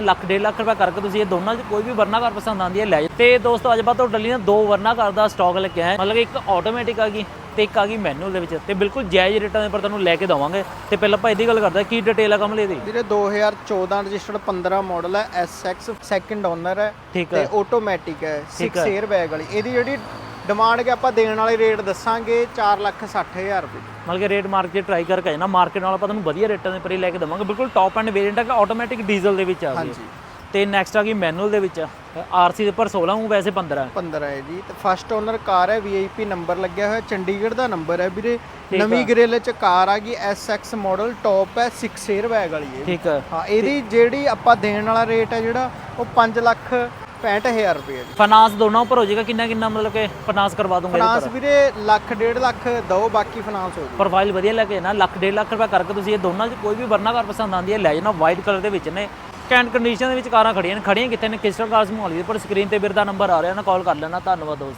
ਲੱਖ ਡੇਢ ਲੱਖ ਰੁਪਏ ਕਰਕੇ ਤੁਸੀਂ ਇਹ ਦੋਨਾਂ 'ਚ ਕੋਈ ਵੀ ਵਰਨਾ ਕਾਰ ਪਸੰਦ ਆਉਂਦੀ ਹੈ ਲੈ ਜਾਓ। ਤੇ ਦੋਸਤੋ ਅੱਜ ਬਾਅਦ ਤੁਹਾਡੇ ਲਈ ਨਾ ਦੋ ਵਰਨਾ ਕਾਰ ਦਾ ਸਟਾਕ ਲੈ ਕੇ ਆਏ। ਮਤਲਬ ਇੱਕ ਆਟੋਮੈਟਿਕ ਆ ਗਈ ਤੇ ਇੱਕ ਆ ਗਈ ਮੈਨੂਅਲ ਦੇ ਵਿੱਚ। ਤੇ ਬਿਲਕੁਲ ਜਾਇਜ਼ ਰੇਟਾਂ ਦੇ ਉੱਪਰ ਤੁਹਾਨੂੰ ਲੈ ਕੇ ਦਵਾਂਗੇ। ਤੇ ਪਹਿਲਾਂ ਆਪਾਂ ਇਹਦੀ ਗੱਲ ਕਰਦੇ ਕੀ ਡਿਟੇਲ ਆ ਕਮਲੇ ਦੀ? ਵੀਰੇ 2014 ਰਜਿਸਟਰਡ 15 ਮਾਡਲ ਹੈ SX ਸੈਕੰਡ ਓਨਰ ਹੈ ਠੀਕ ਤੇ ਆਟੋਮੈਟਿਕ ਹੈ ਠੀਕ 6 ਹੈ। 에ਅਰ ਬੈਗ ਵਾਲੀ। ਇਹਦੀ ਜਿਹੜੀ ਡਿਮਾਂਡ ਕਿ ਆਪਾਂ ਦੇਣ ਵਾਲੇ ਰੇਟ ਦੱਸਾਂਗੇ 460000 ਰੁਪਏ। ਮਤਲਬ ਕਿ ਰੇਟ ਮਾਰਕੀਟ ਟਰਾਈ ਕਰਕੇ ਨਾ ਮਾਰਕੀਟ ਨਾਲ ਆਪਾਂ ਤੁਹਾਨੂੰ ਵਧੀਆ ਰੇਟਾਂ ਦੇ ਉੱਪਰ ਹੀ ਲੈ ਕੇ ਦਵਾਂਗੇ। ਬਿਲਕੁਲ ਟੌਪ ਐਂਡ ਵੇਰੀਐਂਟ ਹੈ ਆਟੋਮੈਟਿਕ ਡੀਜ਼ਲ ਦੇ ਵਿੱਚ ਆ ਹਾਂਜੀ। ਤੇ ਨੈਕਸਟ ਆ ਗਈ ਮੈਨੂਅਲ ਦੇ ਵਿੱਚ। ਆਰਸੀ ਦੇ ਉੱਪਰ 16 ਹੂੰ ਵੈਸੇ 15 ਹੈ। 15 ਹੈ ਜੀ। ਤੇ ਫਸਟ ਓਨਰ ਕਾਰ ਹੈ VIP ਨੰਬਰ ਲੱਗਿਆ ਹੋਇਆ। ਚੰਡੀਗੜ੍ਹ ਦਾ ਨੰਬਰ ਹੈ ਵੀਰੇ। ਨਵੀਂ ਗ੍ਰਿਲ ਚ ਕਾਰ ਆ ਗਈ। SX ਮਾਡਲ ਟੌਪ ਹੈ 6 에ਅਰ ਬੈਗ ਵਾਲੀ ਹੈ। ਠੀਕ ਹੈ ਹਾਂ ਇਹਦੀ ਜਿਹੜੀ ਆਪਾਂ ਦੇਣ ਵਾਲਾ ਰੇਟ ਹੈ ਜਿਹੜਾ ਉਹ 5 ਲੱਖ 65000 ਰੁਪਏ ਹੈ ਜੀ। ਫਾਈਨਾਂਸ ਦੋਨਾਂ ਉੱਪਰ ਹੋ ਜਾਏਗਾ ਕਿੰਨਾ ਕਿੰਨਾ ਮਤਲਬ ਕਿ ਫਾਈਨਾਂਸ ਕਰਵਾ ਦੂੰਗਾ ਫਾਈਨਾਂਸ ਵੀਰੇ ਲੱਖ ਡੇਢ ਲੱਖ ਦੋ ਬਾਕੀ ਫਾਈਨਾਂਸ ਹੋ ਜੀ। ਪ੍ਰੋਫਾਈਲ ਵਧੀਆ ਲੈ ਕੇ ਨਾ ਲੱਖ ਡੇਢ ਲੱਖ ਰੁਪਏ ਕਰਕੇ ਤੁਸੀਂ ਇਹ ਦੋਨਾਂ 'ਚ ਕੋਈ ਵੀ ਵਰਨਾ ਕਾਰ ਪਸੰਦ ਆਉਂਦੀ ਹੈ ਲੈ ਜਾਣਾ ਵਾਈਟ ਕਲਰ ਦੇ ਵਿੱਚ ਨੇ। ਕੈਂਟ ਕੰਡੀਸ਼ਨ ਦੇ ਵਿੱਚ ਕਾਰਾਂ ਖੜੀਆਂ ਨੇ ਖੜੀਆਂ ਕਿੱਥੇ ਨੇ? ਕਿਸਟਰ ਕਾਰਸ ਮੋਹਾਲੀ ਦੇ ਉੱਪਰ। ਸਕਰੀਨ ਤੇ ਵੀਰ ਦਾ ਨੰਬਰ ਆ ਰਿਹਾ ਨਾ ਕਾਲ ਕਰ ਲੈਣਾ। ਧੰਨਵਾਦ ਦੋਸਤੋ।